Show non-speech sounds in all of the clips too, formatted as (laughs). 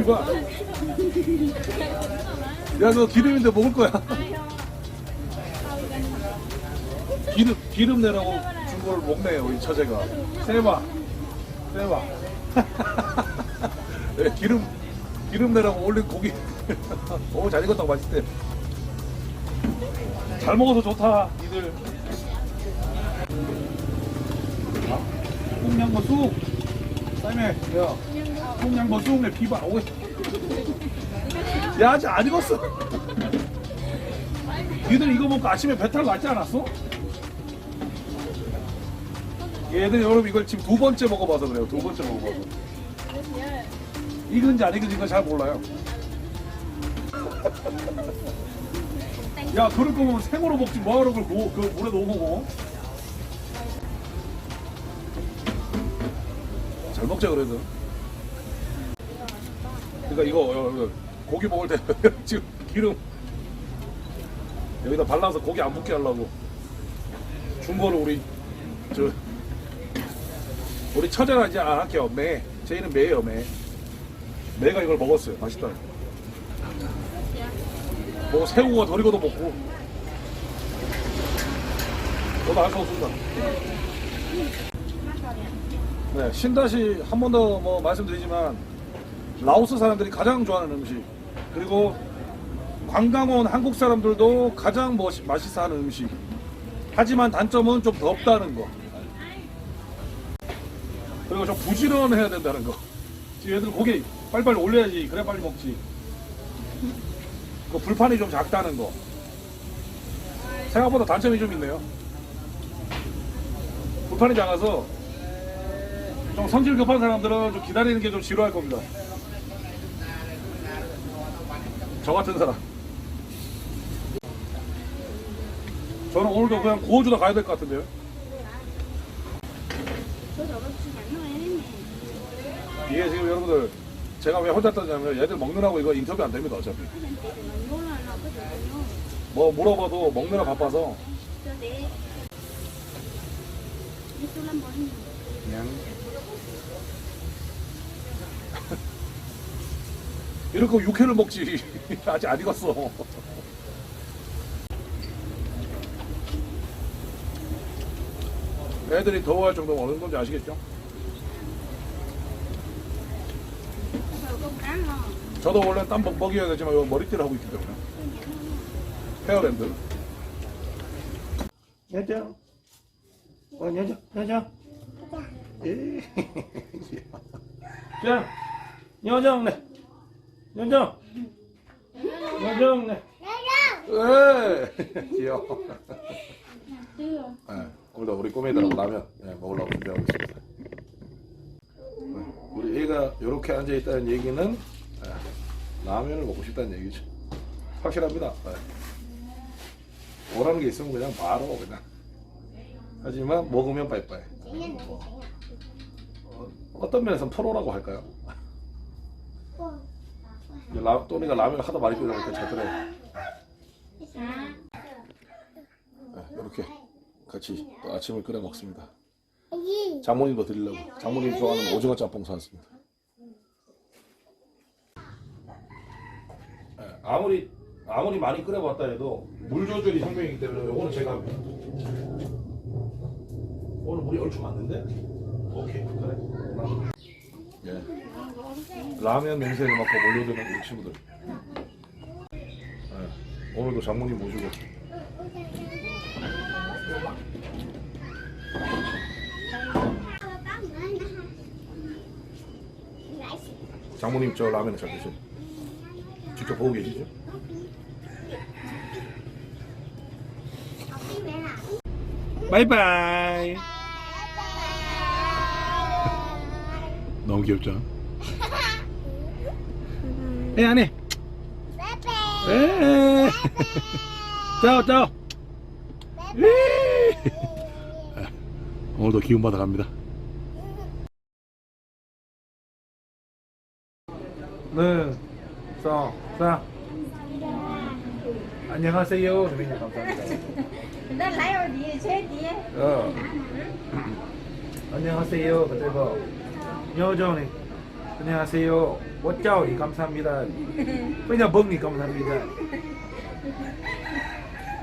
이봐. 야, 너 기름인데 먹을 거야. 기름, 기름 내라고 준 걸 먹네요, 우리 처제가. 세봐. 세봐. (laughs) 네, 기름, 기름 내라고 올린 고기. (laughs) 오, 잘 익었다고 맛있대. 잘 먹어서 좋다, 니들. 아, 꽁냥거 쑥. 쌈에, 야. 꽁냥거 쑥, 내 비바. 오이. 야, 아직 안 익었어. 니들 이거 먹고 아침에 배탈 났지 않았어? 얘들 여러분 이걸 지금 두 번째 먹어봐서 그래요. 두 번째 먹어봐서. 익은지 안 익은지 잘 몰라요. (laughs) 야, 그럴 거면 생으로 먹지 뭐하러 그걸 고, 그 물에 넣어 먹어? 잘 먹자 그래도. 그러니까 이거, 어, 이거 고기 먹을 때 (laughs) 지금 기름. 여기다 발라서 고기 안 붙게 하려고. 준 거를 우리 저 우리 처제가 이제 안 할게요 매 저희는 매예요 매. 매가 이걸 먹었어요 맛있다 뭐덜 익어도 먹고. 저도 할수 없습니다. 네 신다시 한 번 더 뭐 말씀드리지만 라오스 사람들이 가장 좋아하는 음식 그리고 관광 온 한국 사람들도 가장 멋, 맛있어 하는 음식. 하지만 단점은 좀 덥다는 거. 그리고 좀 부지런해야 된다는 거. 지금 얘들 고기 빨리빨리 올려야지. 그래 빨리 먹지 그 불판이 좀 작다는 거. 생각보다 단점이 좀 있네요. 불판이 작아서 좀 성질 급한 사람들은 좀 기다리는 게 좀 지루할 겁니다. 저 같은 사람. 저는 오늘도 그냥 구워주다 가야 될 것 같은데요. 이게 지금 여러분들 제가 왜 혼자 떠냐면 얘들 먹느라고 이거 인터뷰 안 됩니다 어차피. 뭐 물어봐도 먹느라 바빠서. 그냥. (laughs) 이렇게 육회를 먹지. (laughs) 아직 안 익었어. 애들이 더워할 정도면 어느 건지 아시겠죠? 저도 원래 땀 먹먹이어야 되지만 이거 머리띠를 하고 있기 때문에 헤어랜드 여정. 어, 여정, 여정. 예. (laughs) 자, 여정, 네. 여정. 여정, 네. 에 귀여워 네, 오늘도 우리 꼬매들하고 라면 네, 먹으려고 준비하고 있습니다 애가 이렇게 앉아 있다는 얘기는 네, 라면을 먹고 싶다는 얘기죠 확실합니다 네. 원하는 게 있으면 그냥 바로 그냥 하지만 먹으면 빠이빠이 어, 어떤 면에서는 프로라고 할까요? 라, 또니가 라면을 하도 많이 끓여니까 잘더래 네, 이렇게 같이 또 아침을 끓여 먹습니다. 장모님도 드리려고 장모님 좋아하는 오징어 짬뽕 사왔습니다. 아무리 아무리 많이 끓여봤다 해도 물 조절이 혁명이기 때문에 이거는 제가. 오늘 물이 얼추 맞는데? 오케이 그래. 예. 라면 냄새를 맡고 몰려드는 우리 친구들. 예, 오늘도 장모님 모시고 장모님 저 라면을 잘 드셔. 직접 보고 계시죠? 바이바이. 너무 귀엽죠? 에 안해. 에. 짜오 짜오. 에. 오늘도 기운 받아 갑니다. 네. 싸, 싸. 안녕하세요. 선생님 감사합니다. Nó lấy ở đi xe đi 어. 안녕하세요. 그대로 여전히 안녕하세요. 꽃자오니 감사합니다. 그냥 먹니 감사합니다.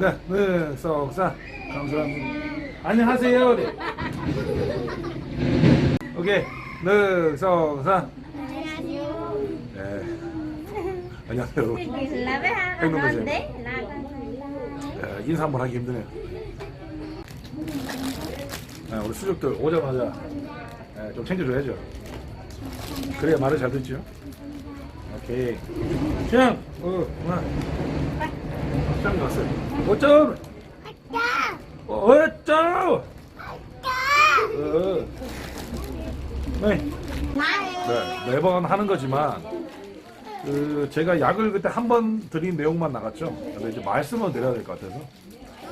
네, 네, 썩사 감사합니다. 안녕하세요. 네. 오케이, 네, 썩사. 안녕하세요. Là 야, 인사 한번 하기 힘드네요. 아, 우리 수족들 오자마자 예, 좀 챙겨줘야죠. 그래야 말을 잘 듣죠. 오케이. 짱! 어, 와. 짱 왔어요. 어쩜? 어, 어쩜? 어. 네. 네, 매번 하는 거지만 그 제가 약을 그때 한 번 드린 내용만 나갔죠. 근데 이제 말씀을 드려야 될 것 같아서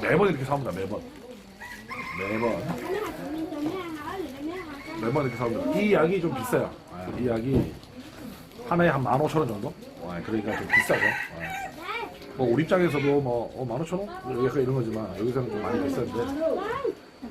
매번 이렇게 사옵니다. 매번 매번 매번 이렇게 사옵니다. 이 약이 좀 비싸요. 아, 이 약이 하나에 한 15,000원 정도? 아, 그러니까 좀 비싸죠. 아. 뭐 우리 입장에서도 뭐 어, 15,000원? 약간 이런 거지만 여기서는 좀 많이 비싼데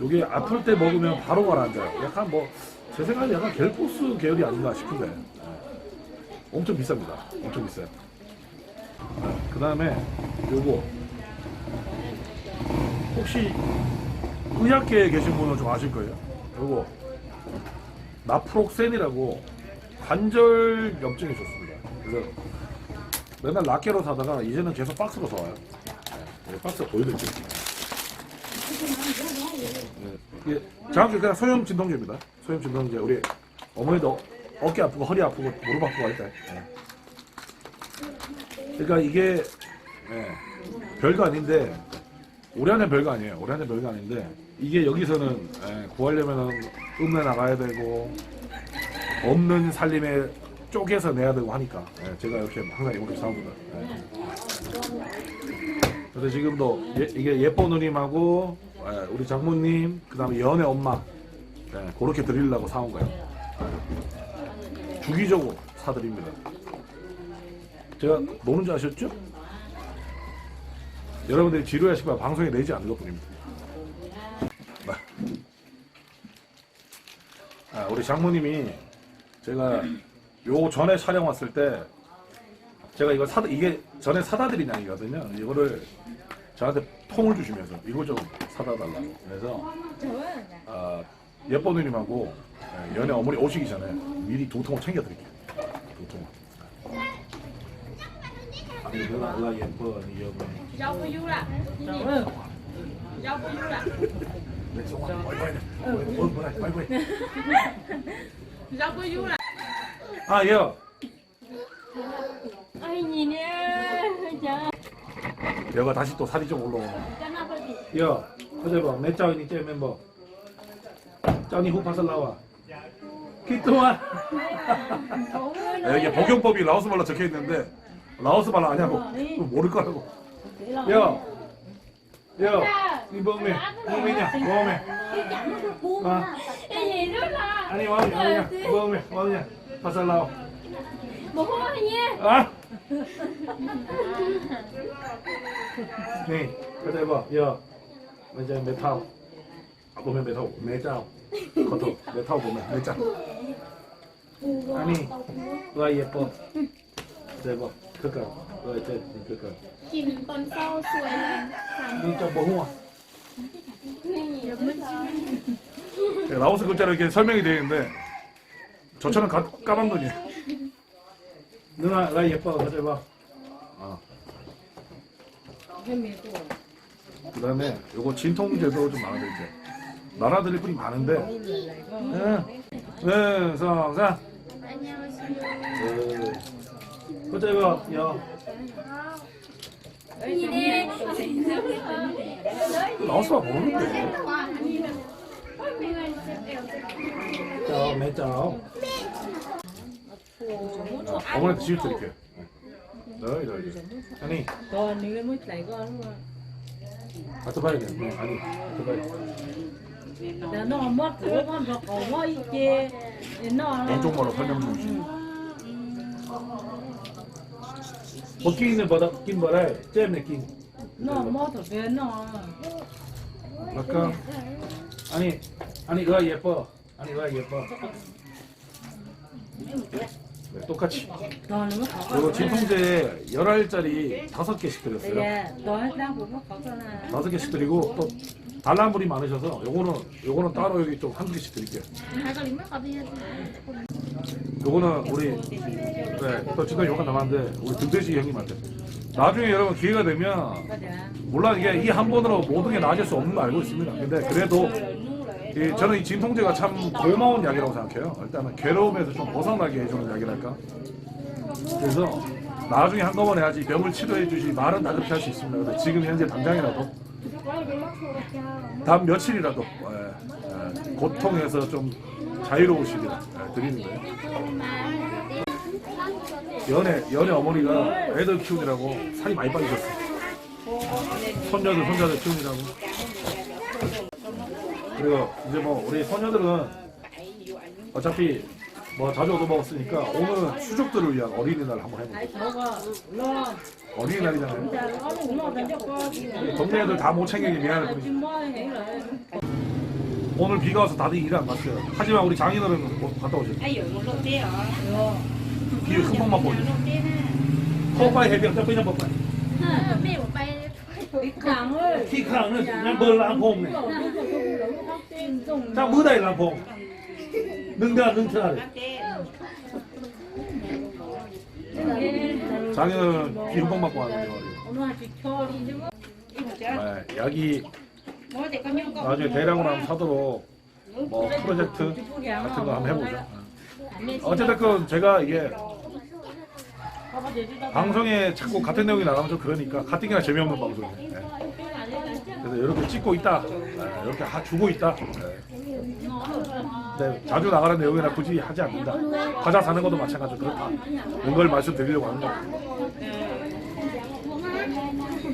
이게 아플 때 먹으면 바로 가라앉아요. 약간 뭐 제 생각에 약간 겔포스 계열이 아닌가 싶은데 아, 엄청 비쌉니다. 엄청 비싸요. 그 다음에 요거 혹시 의학계에 계신 분은 좀 아실 거예요. 요거 나프록센이라고 관절 염증이 좋습니다. 그래서 맨날 락케로 사다가 이제는 계속 박스로 사와요. 네, 박스 보여드릴게요. 네, 이게 정확히 그냥 소염 진통제입니다. 소염 진통제 우리 어머니도 어깨 아프고 허리 아프고 무릎 아프고 할 때. 네. 그러니까 이게 예, 별거 아닌데 우리 안에 별거 아니에요. 우리 안에 별거 아닌데 이게 여기서는 예, 구하려면은 읍내 나가야 되고 없는 살림에 쪼개서 내야 되고 하니까 예, 제가 이렇게 항상 이렇게 사옵니다. 예. 그래서 지금도 예, 이게 예뻐 누님하고 예, 우리 장모님 그다음에 연애 엄마 예, 그렇게 드리려고 사온 거예요. 주기적으로 사드립니다. 제가 노는 줄 아셨죠? 여러분들이 지루하시면 방송에 내지 않는 것 뿐입니다. 아, 우리 장모님이 제가 요 전에 촬영 왔을 때 제가 이거 사다 이게 전에 사다 드린 양이거든요. 이거를 저한테 통을 주시면서 이거 좀 사다 달라고. 그래서 아, 예뻐 누님하고 예, 연애 어머니 오시기 전에 미리 두 통을 챙겨 드릴게요. 두 통. 아니 누나 누나 예뻐 니 여보. 네, 정말 빨리 빨리. 어, 뭐라 빨리 빨리. rau có vui ạ 아 예. Ôi nhìn nè Trời 여가 다시 또 살이 좀 올라오네. Cho nó phải đi 야, 어제 봐, 내 짜오니 째 멤버. 짜오니 후파설 나와. 기토아. 여기 복용법이 라오스 말로 적혀 있는데 라오스 말 아냐고 모를 거라고. 야, 야, 이 뭐매, 뭐매냐, 뭐매. 아, 아니 뭐냐, 파설 나와. Bố nha 아. 네, 그래 봐, 야, 이제 메타오. 아, 보면 메타오, 메짜오. 커터, 메타오 보면 메짜. 아니, 와 예뻐. 봐, 그까, 와 이제 그까. Con sâu xuôi lên 진짜 뭐 네, 라오스 글자로 이렇게 설명이 되어 있는데 저처럼 가, 까만 거니. 누나 나 예뻐 가져 봐. 어. 그다음에 요거 진통제도 좀 나눠드릴게요. 나눠드릴 분이 많은데. 응. 응, 성사. 응. 가져 봐. 야. Nhìn đi 라오스가 모르는데. 자. 어머니한테 드릴게요. 너희 너희. 아니, còn nếu mới con luôn 갖다 봐야 돼. 아니, 갖다 봐야 돼. 설명. 먹기 있는 바다 낀 바라에 잼내 낀. mất rồi về nó 그럴까? 아니 아니 의아 예뻐 아니 의아 예뻐 네, 똑같이 mới khó 이거 진통제 10알짜리 5개씩 bây 드렸어요 giờ tôi đang cũng khó cho là 다섯 개씩 드리고 또 단란물이 많으셔서 요거는 요거는 따로 여기 좀 한 개씩 드릴게요. 요거는 우리 네, 또 지금 요거 남았는데 우리 등대지 형님한테 나중에 여러분 기회가 되면 물론 이게 이 한 번으로 모든 게 나아질 수 없는 거 알고 있습니다. 근데 그래도 이 저는 이 진통제가 참 고마운 약이라고 생각해요. 일단은 괴로움에서 좀 벗어나게 해주는 약이랄까. 그래서 나중에 한꺼번에 하지 병을 치료해 주지 말은 다급히 할 수 있습니다. 지금 현재 당장이라도 다음 며칠이라도 예, 예, 고통에서 좀 자유로우시길 예, 드리는 거예요. 연애 연애 어머니가 애들 키우느라고 살이 많이 빠지셨어요. 손녀들 손자들 키우느라고. 그리고 이제 뭐 우리 소녀들은 어차피 뭐 자주 얻어먹었으니까 오늘은 수족들을 위한 어린이날 한번 lo 어린이날이잖아요. 동네 애들 다 못 챙기기 nghĩ là 오늘 비가 와서 다들 일안 갔어요. 하지만 우리 장인어른 뭐 갔다 오셨어요. 비 흠뻑만 보죠. 뽀빠이 해병 저 그냥 뽀빠이. cái càng ơi 키 크랑은 그냥 뭘 랑퐁네. 자 무다이 랑퐁. 능트라래. 장인어른 비 흠뻑 맞고 đi chứ 네, 약이 나중에 대량으로 한번 사도록 뭐 프로젝트 같은 거 한번 해보죠. 어쨌든 제가 이게 방송에 자꾸 같은 내용이 나가면 좀 그러니까 가뜩이나 재미없는 방송이에요. 네. 그래서 이렇게 찍고 있다, 네, 이렇게 하, 주고 있다. 네. 네, 자주 나가는 내용이라 굳이 하지 않는다. 과자 사는 것도 마찬가지로 그렇다. 이런 걸 말씀드리려고 하는 거.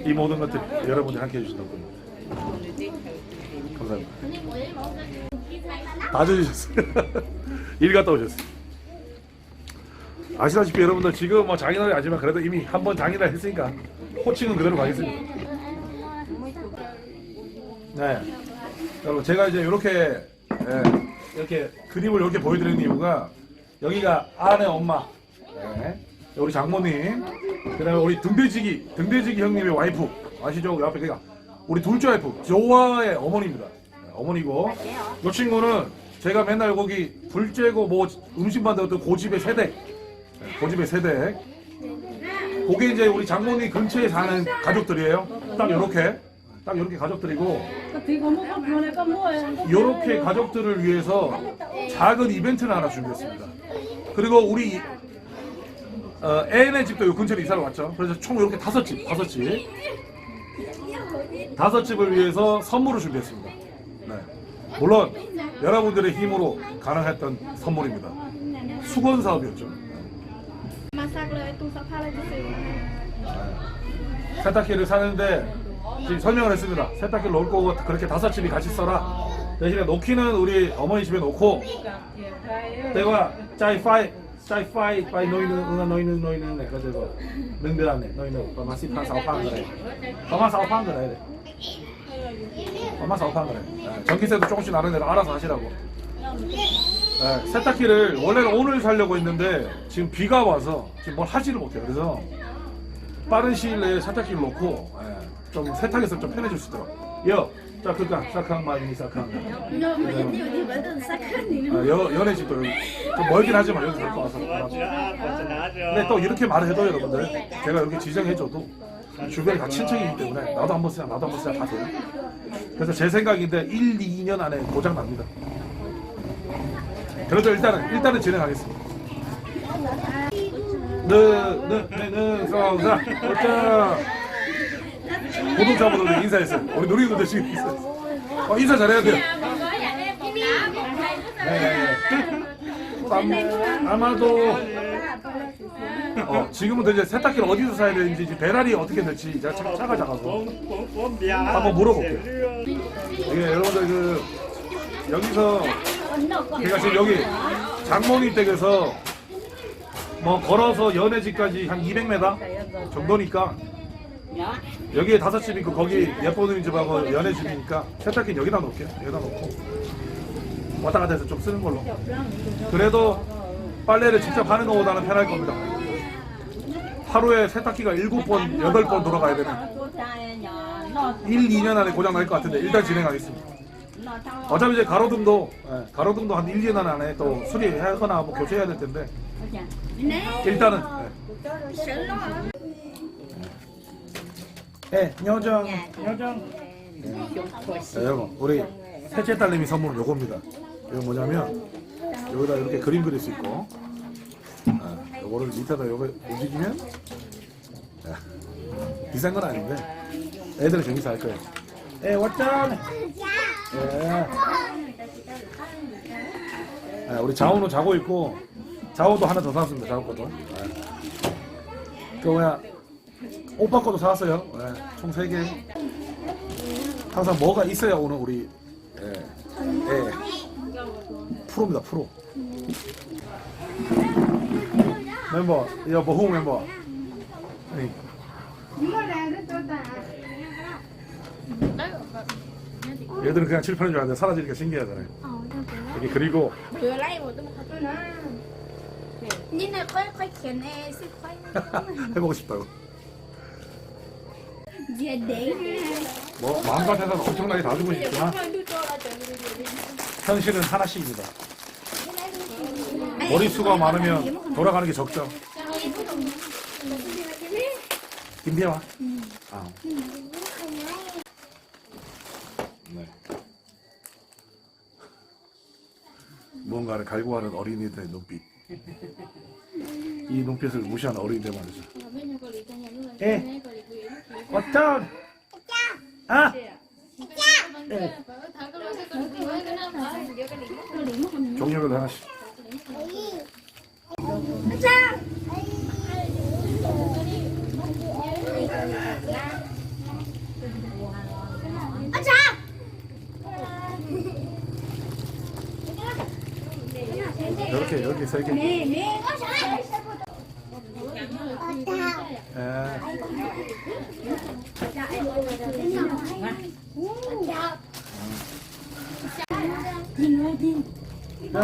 이 모든 것들 여러분들이 함께 해주신다고 봅니다. 감사합니다. 다 주셨어요. (laughs) 일 갔다 오셨어요. 아시다시피 여러분들 지금 뭐 장인어른 아니지만 그래도 이미 한 번 장인어른 했으니까 호칭은 그대로 가겠습니다. 네. 여러분 제가 이제 이렇게 예, 이렇게 그림을 이렇게 보여드리는 이유가 여기가 아내 엄마, 네. 우리 장모님, 그다음에 우리 등대지기 등대지기 형님의 와이프 아시죠? 그 앞에 그가 우리 둘째 와이프 조화의 어머니입니다. 네, 어머니고 이 친구는 제가 맨날 거기 불 쬐고 뭐 음식 만들었던 고집의 세대, 네, 고집의 세대. 그게 이제 우리 장모님 근처에 사는 가족들이에요. 딱 이렇게 딱 이렇게 가족들이고 이렇게 가족들을 위해서 작은 이벤트를 하나 준비했습니다. 그리고 우리 어, 애네 집도 요 근처로 이사를 왔죠. 그래서 총 이렇게 다섯 집, 다섯 집, 다섯 집을 위해서 선물을 준비했습니다. 네. 물론 여러분들의 힘으로 가능했던 선물입니다. 수건 사업이었죠. 세탁기를 사는데 지금 설명을 했습니다. 세탁기를 놓을 거고 그렇게 다섯 집이 같이 써라. 대신에 놓기는 우리 어머니 집에 놓고 내가 짜이 파이 짜이 파이 파이 너희는 응아 너희는 너희는 내가 저거 능들하네. 너희는 엄마 시판 사오판 그래. 엄마 사오판 그래. 엄마 사오판 그래. 예, 전기세도 조금씩 나는 대로 알아서 하시라고. 예, 세탁기를 원래는 오늘 살려고 했는데 지금 비가 와서 지금 뭘 하지를 못해요. 그래서 빠른 시일 내에 세탁기를 놓고 예, 좀 세탁해서 좀 편해질 수 있도록 여, 자 그니까 사캉 마니 사캉 아, 여, 연애 집도 여기 좀 멀긴 하지만 여기 데리고 와서 근데 또 이렇게 말을 해도 여러분들 제가 이렇게 지정해줘도 주변에 다 친척이기 때문에 나도 한번 쓰자 나도 한번 쓰자 다 돼요 그래서 제 생각인데 1, 2년 안에 고장 납니다 그래도 일단은 일단은 진행하겠습니다 느느느느 성사 어짜 구독자분들 인사했어요 우리 누리분들 지금 인사했어요 어, 인사 잘해야 돼요 네. 아- 아마도 어, 지금은 이제 세탁기를 어디서 사야 되는지 이제 배달이 어떻게 될지 제가 차, 차가 작아서 한번 물어볼게요. 이게 여러분들 그 여기서 제가 지금 여기 장모님 댁에서 뭐 걸어서 연해지까지 한 200m 정도니까. 여기에 다섯 집이 그 거기 예뻐드린 집하고 연애 집이니까 세탁기는 여기다 놓을게요. 여기다 놓고 왔다 갔다 해서 좀 쓰는 걸로. 그래도 빨래를 직접 하는 것보다는 편할 겁니다. 하루에 세탁기가 일곱 번, 여덟 번 돌아가야 되는 Cô trai nhỏ nó 1, 2년 안에 고장 날 것 같은데 일단 진행하겠습니다. 어차피 이제 가로등도 예, 가로등도 한 1, 2년 안에 또 수리하거나 뭐 교체해야 될 텐데 일단은 예, 여정 여정 네, 여러분 우리 셋째 딸님이 선물은 요겁니다. 이거 뭐냐면 여기다 이렇게 그림 그릴 수 있고 아, 요거를 밑에다 요거 움직이면 야, 비싼 건 아닌데 애들은 재밌어 할 거예요. 에 왔짱. 예. 예, 우리 자오는 자고 있고 자오도 하나 더 사왔습니다. 자오 것도. 예. 그 뭐야 오빠 것도 사왔어요. 예, 총 3개. 항상 뭐가 있어야 오는 우리 예, 예. 프로입니다. 프로. 멤버, 이거 보호 멤버. 네. 얘들은 그냥 칠판인 줄 아는데 사라지니까 신기하잖아요. 이렇게 그리고 เหลืออะไรหมดต้องมาตัวนะนี่นะค่อยค่อยเขียนเองสิค่อย (laughs) 해보고 싶다고. 뭐 마음과 세상 엄청나게 다르고 있지만 현실은 하나씩입니다. 머릿수가 많으면 돌아가는 게 적죠. 김대화. 아. 네. 무언가를 갈구하는 어린이들의 눈빛. 이 눈빛을 무시하는 어린이들 말이죠. 예. 어떤? 어? 아? 종류별로 하나씩. 이렇게 여기 세 개. 네, 네.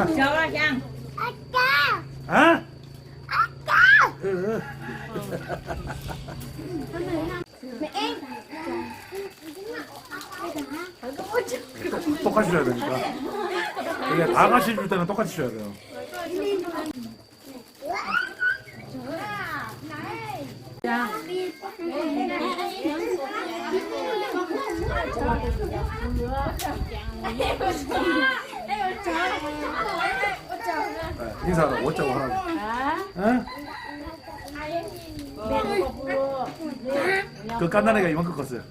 예. 야, ra chăng? 아? 으, 똑같이 줘야 되니까. 이게 다 같이 줄 때는 똑같이 줘야 돼요. 네, 인사하라 어쩌고 하라고 어? 응? 그 깐난애가 이만큼 컸어요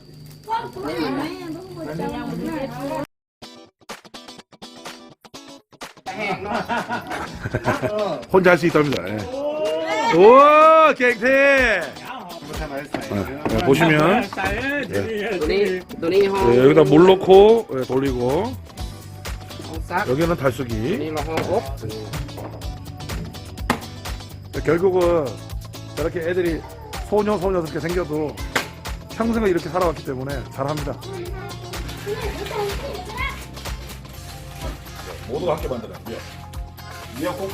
(laughs) 혼자 할 수 있답니다. 예. 오, 갱태! 예, 예 보시면 돈이 예, 여기다 물 넣고 예, 돌리고 싹 여기는 달수기. 아니면 하고 결국은 저렇게 애들이 소녀 소녀스럽게 생겨도 평생을 이렇게 살아왔기 때문에 잘합니다. 모두가 함께 만들어요. 예. 미역국